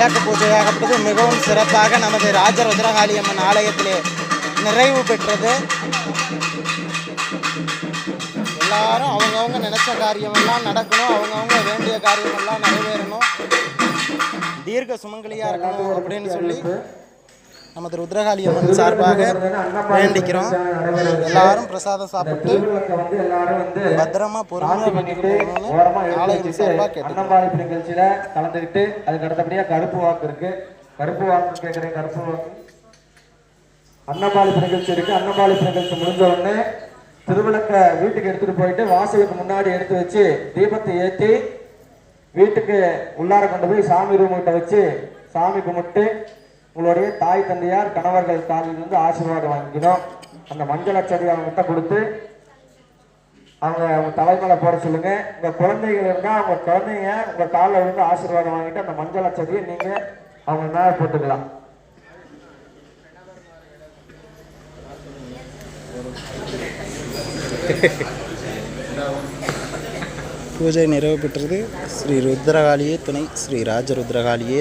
விளக்கு பூஜையாகப்பட்டது. மிகவும் சிறப்பாக நமது ராஜருத்ரகாளி அம்மன் ஆலயத்திலே நிறைவு பெற்றது. எல்லாரும் அவங்கவுங்க நினைச்ச காரியமெல்லாம் நடக்கணும். அவங்கவுங்க வேண்டிய காரியமெல்லாம் நிறைவேறணும். தீர்க்க சுமங்கலியாக இருக்கணும் அப்படின்னு சொல்லி நமது ருத்ரகாளி அம்மன் சார்பாக வேண்டிக்கிறோம். எல்லாரும் பிரசாதம் சாப்பிட்டு வந்து எல்லாரும் வந்து பத்திரமா பொறுமையாக பண்ணிட்டு போகணும்னு ஆலயம் நிகழ்ச்சியில கலந்துக்கிட்டு அதுக்கு அடுத்தபடியா கருப்பு வாக்கு இருக்கு. கருப்பு வாக்கு கேட்குறேன் கருப்பு வாக்கு. அன்னபாளிப்பு நிகழ்ச்சி இருக்கு. அன்னம்பாளிப்பு நிகழ்ச்சி முடிஞ்ச உடனே திருவிளக்க வீட்டுக்கு எடுத்துட்டு போயிட்டு வாசலுக்கு முன்னாடி எடுத்து வச்சு தீபத்தை ஏற்றி வீட்டுக்கு உள்ளார கொண்டு போய் சாமி ரூம் கிட்ட வச்சு சாமி கும்பிட்டு உங்களுடைய தாய் தந்தையார் கணவர்கள் காலில் ஆசீர்வாதம் வாங்கிக்கணும் அந்த மஞ்சள் அச்சடி கொடுத்து அவங்க அவங்க தலைமையில போட சொல்லுங்க. உங்க குழந்தைகள் இருந்தா அவங்க குழந்தைங்க உங்க காலில் விழுந்து ஆசீர்வாதம் வாங்கிட்டு அந்த மஞ்சள் அச்சடியை நீங்க அவங்க மேல போட்டுக்கலாம். பூஜை நிறைவு பெற்றது ஸ்ரீ ருத்ரகாளியே துணை ஸ்ரீ ராஜருத்ரகாளியே